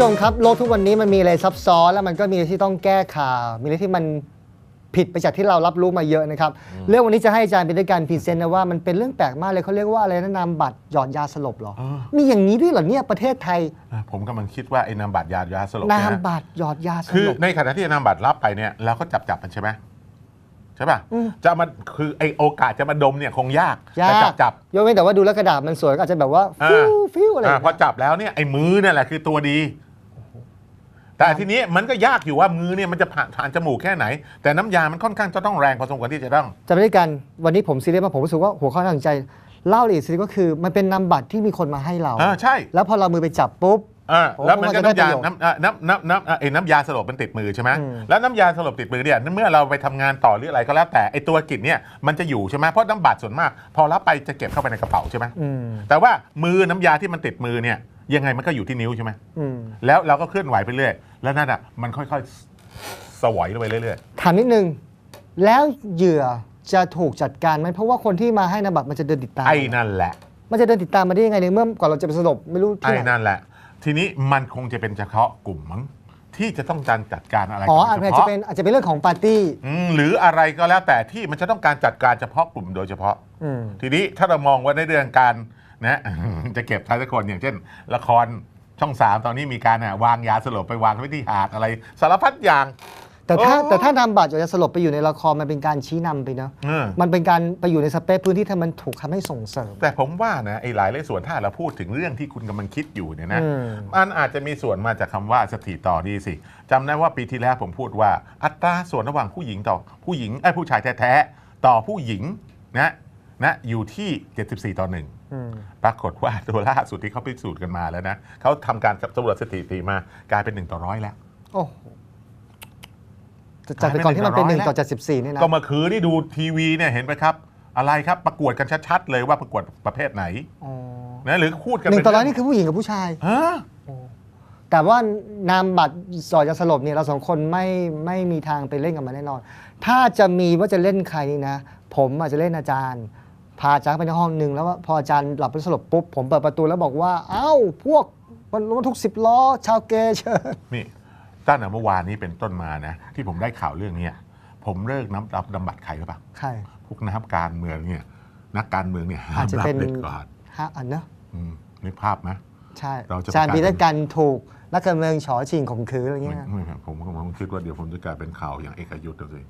ชมครับโลกทุกวันนี้มันมีอะไรซับซ้อนแล้วมันก็มีอะไรที่ต้องแก้ข่าว มีอะไรที่มันผิดไปจากที่เรารับรู้มาเยอะนะครับ เรื่องวันนี้จะให้อาจารย์เป็นด้วยการพรีเซนต์นะว่ามันเป็นเรื่องแปลกมากเลยเขาเรียกว่าอะไรนะนามบัตรหยอดยาสลบเหรอเออมีอย่างนี้ด้วยเหรอเนี่ยประเทศไทยอะผมกำลังคิดว่าไอ้นามบัตรยายาสลบนาเนี่ยมนะบัตรหยอดยาสคือลบ ในขณะที่นามบัตรรับไปเนี่ยเราก็จับจับมันใช่ไหมใช่ป่ะอืมจะมาคือไอโอกาสจะมาดมเนี่ยคงยากยาแต่จักบจับยกเว้นแต่ว่าดูแล้วกระดาษมันสวยก็อาจจะแบบว่าอ่าฟิวฟิวอะไรออะย่างพอเงี้ยจับแล้วเนี่ยไอ้มือเนี่ยแหละคือตัวดี แต่ทีนี้มันก็ยากอยู่ว่ามือเนี่ยมันจะผ่านผ่านจมูกแค่ไหน แต่น้ำยามันค่อนข้างจะต้องแรงพอสมควรที่จะต้องจะไปด้วยกันวันนี้ผมซีเรียสมากผมรู้สึกว่าหัวข้อน่าสนใจเล่าละเอียดสิก็คือ มันเป็นนามบัตรที่มีคนมาให้เราอ่าใช่ แล้วพอเรามือไปจับปุ๊บ อ่าโอ้แล้วมันก็มันจะได้น้ำยาประโยชน์น้ำอ่าน้ำน้ำน้ำอ่าไอ้น้ำยาสลบมันติดมือใช่ไหมอืมแล้วน้ำยาสลบติดมือเนี่ยเมื่อเราไปทำงานต่อหรืออะไรก็แล้วแต่ไอ้ตัวกลิ่นเนี่ยมันจะอยู่ใช่ไหมเพราะน้ำบัตรส่วนมาก พอรับไปจะเก็บเข้าไปในกระเป๋าใช่ไหมอืมแต่ว่ามือน้ำยาที่มันติดมือเนี่ยยังไงมันก็อยู่ที่นิ้วใช่ไหมอืมแล้วเราก็เคลื่อนไหวไปเรื่อยแล้วนั่นอะมันค่อยๆสวอยลงไปเรื่อยถามนิดนึงแล้วเหยื่อจะถูกจัดการไหมเพราะว่าคนที่มาให้นามบัตรมันจะเดินติดตามๆไอ้นั่นแหละมันจะเดินติดตามมาได้ยังไงในเมื่อก่อนเราจะไปสลบไม่รู้ที่ไอ้ไหนนั่นแหละ ทีนี้มันคงจะเป็นเฉพาะกลุ่มมั้งที่จะต้องการจัดการอะไรอ๋อกันอาจเฉจะพาะเป็นอาจจะเป็นเรื่องของปาร์ตี้อืมหรืออะไรก็แล้วแต่ที่มันจะต้องการจัดการเฉพาะกลุ่มโดยเฉพาะอืมทีนี้ถ้าเรามองว่าในเรื่องการนะจะเก็บใครสักคนอย่างเช่น ละครช่องสามตอนนี้มีการอะวางยาสลบไปวางไว้ที่หาดอะไร สารพัดอย่าง แต่ถ้าโอ้แต่ถ้านามบัตรจะสลบไปอยู่ในละครมันเป็นการชี้นำไปเนอะเออ มันเป็นการไปอยู่ในสเปซพื้นที่ที่มันถูกทำให้ส่งเสริม แต่ผมว่านะไอ้หลายหลายส่วนถ้าเราพูดถึงเรื่องที่คุณกำลังคิดอยู่เนี่ยนะอืม มันอาจจะมีส่วนมาจากคำว่าสถิต่อดีสิจำได้ว่าปีที่แล้วผมพูดว่า อัตราส่วนระหว่างผู้หญิงต่อผู้หญิงไอ้ยผู้ชายแท้ๆต่อผู้หญิงนะนะอยู่ที่ 74 ต่อหนึ่ง อืม ปรากฏว่าตัวล่าสุดที่เขาพิสูจน์กันมาแล้วนะเขาทำการสำรวจสถิติมากลายเป็น 1 ต่อร้อยแล้ว โอ้โห จากแต่ก่อนที่มันเป็นหนึ่งต่อจัดสิบสี่นี่นะก็เมื่อคืนนี่ดูทีวีเนี่ยเห็นไหมครับ อะไรครับประกวดกันชัดๆเลยว่าประกวดประเภทไหนอ๋อนะหรือพูดกันหนึ่งเป็ต่อร้อยนี่คือผู้หญิงกับผู้ชายฮะแต่ว่านามบัตรสอดยาสลบเนี่ยเราสองคนไม่ไม่มีทางไปเล่นกับมันแน่นอน ถ้าจะมีว่าจะเล่นใครนี่นะ ผมอาจจะเล่นอาจารย์ พาอาจารย์เข้าไปในห้องหนึ่งแล้วว่าพออาจารย์หลับไปสลบปุ๊บผมเปิดประตูแล้วบอกว่า เอ้าพวกมันรถบรรทุกสิบล้อ ชาวเกย์เชิญนี่ ตั้งแต่เมื่อวานนี้เป็นต้นมานะ ที่ผมได้ข่าวเรื่องเนี้ยผมเลิกน้ำรับดำบัตรใครหรือเปล่าใครพวกนักการเมืองเนี่ยนักการเมืองเนี่ยห้าอาจมจะรับเป็นเด็ดขาดฮะอันเนอะอืมนึกภาพไหมใช่เราจะอาจารย์ประกาศปีด้วยกันถูกนักการเมืองฉอชิงข่มขืนอะไรเงี้ยไม่ไม่ผมผมผมคิดว่าเดี๋ยวผมจะกลายเป็นข่าวอย่างเอกยุทธ์เลย